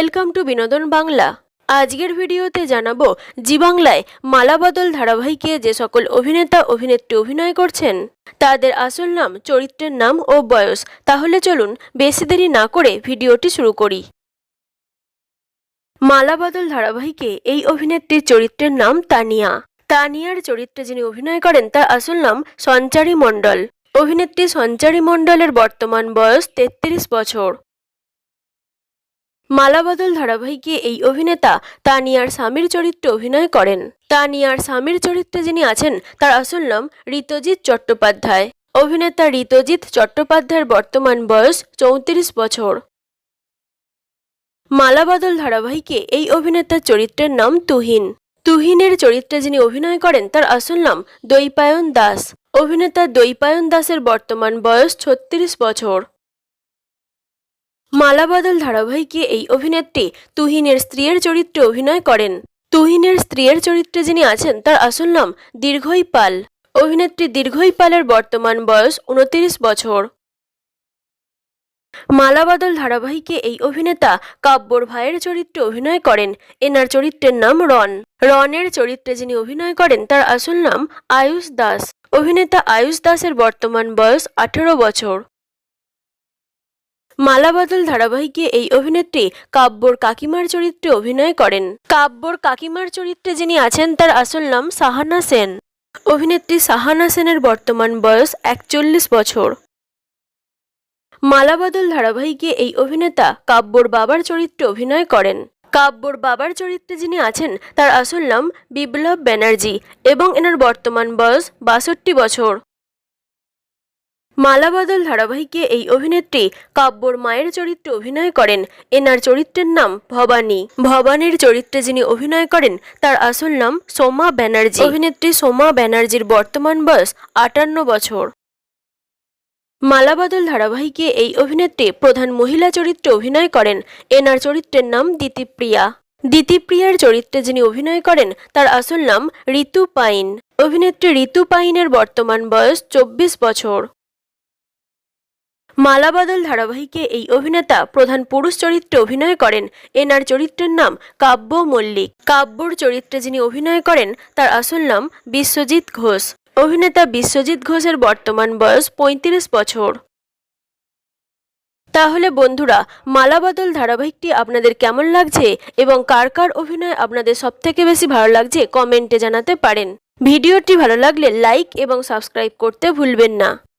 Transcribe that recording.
Welcome to বিনোদন বাংলা। আজকের ভিডিওতে জানাব, জি বাংলায় মালাবদল ধারাবাহিকে যে সকল অভিনেতা, অভিনেত্রী অভিনয় করছেন, তাদের আসল নাম, চরিত্রের নাম ও বয়স, তাহলে চলুন বেশি দেরি না করে ভিডিওটি শুরু করি। মালাবদল ধারাবাহিকে এই অভিনেত্রীর চরিত্রের নাম তানিয়া। তানিয়ার চরিত্রে যিনি অভিনয় করেন, তার আসল নাম সঞ্চারী মণ্ডল। অভিনেত্রী সঞ্চারী মণ্ডলের বর্তমান বয়স তেত্রিশ বছর। মালাবদল ধারাবাহিকে এই অভিনেতা তানিয়ার স্বামীর চরিত্রে অভিনয় করেন। তানিয়ার স্বামীর চরিত্রে যিনি আছেন, তার আসল নাম ঋতজিৎ চট্টোপাধ্যায়। অভিনেতা ঋতজিৎ চট্টোপাধ্যায়ের বর্তমান বয়স চৌত্রিশ বছর। মালাবদল ধারাবাহিকে এই অভিনেতার চরিত্রের নাম তুহিন। তুহিনের চরিত্রে যিনি অভিনয় করেন, তার আসল নাম দৈপায়ন দাস। অভিনেতা দৈপায়ন দাসের বর্তমান বয়স ছত্রিশ বছর। মালাবদল ধারাবাহিকে এই অভিনেত্রী তুহিনের স্ত্রীর চরিত্রে অভিনয় করেন। তুহিনের স্ত্রীর চরিত্রে যিনি আছেন, তার আসল নাম দীর্ঘই পাল। অভিনেত্রী দীর্ঘই পালের বর্তমান বয়স উনত্রিশ বছর। মালাবাদল ধারাবাহিকে এই অভিনেতা কাব্যর ভাইয়ের চরিত্রে অভিনয় করেন। এনার চরিত্রের নাম রন। রনের চরিত্রে যিনি অভিনয় করেন, তার আসল নাম আয়ুষ দাস। অভিনেতা আয়ুষ দাসের বর্তমান বয়স আঠেরো বছর। মালাবদল ধারাবাহিকে এই অভিনেত্রী কাব্যর কাকিমার চরিত্রে অভিনয় করেন। কাব্যর কাকিমার চরিত্রে যিনি আছেন, তার আসল নাম সাহানা সেন। অভিনেত্রী সাহানা সেনের বর্তমান বয়স একচল্লিশ বছর। মালাবদল ধারাবাহিকে এই অভিনেতা কাব্যর বাবার চরিত্রে অভিনয় করেন। কাব্যর বাবার চরিত্রে যিনি আছেন, তার আসল নাম বিপ্লব ব্যানার্জি এবং এনার বর্তমান বয়স বাষট্টি বছর। মালাবদল ধারাবাহিকে এই অভিনেত্রী কাব্যর মায়ের চরিত্রে অভিনয় করেন। এনার চরিত্রের নাম ভবানী। ভবানীর চরিত্রে যিনি অভিনয় করেন, তার আসল নাম সোমা ব্যানার্জি। অভিনেত্রী সোমা ব্যানার্জির বর্তমান বয়স আটান্ন বছর। মালাবাদল ধারাবাহিকে এই অভিনেত্রী প্রধান মহিলা চরিত্রে অভিনয় করেন। এনার চরিত্রের নাম দিতিপ্রিয়া। দিতিপ্রিয়ার চরিত্রে যিনি অভিনয় করেন, তার আসল নাম ঋতু পাইন। অভিনেত্রী ঋতু পাইনের বর্তমান বয়স চব্বিশ বছর। মালাবদল ধারাবাহিকে এই অভিনেতা প্রধান পুরুষ চরিত্রে অভিনয় করেন। এনার চরিত্রের নাম কাব্য মল্লিক। কাব্যর চরিত্রে যিনি অভিনয় করেন, তার আসল নাম বিশ্বজিৎ ঘোষ। অভিনেতা বিশ্বজিৎ ঘোষের বর্তমান বয়স পঁয়ত্রিশ বছর। তাহলে বন্ধুরা, মালাবদল ধারাবাহিকটি আপনাদের কেমন লাগছে এবং কার কার অভিনয় আপনাদের সবথেকে বেশি ভালো লাগছে কমেন্টে জানাতে পারেন। ভিডিওটি ভালো লাগলে লাইক এবং সাবস্ক্রাইব করতে ভুলবেন না।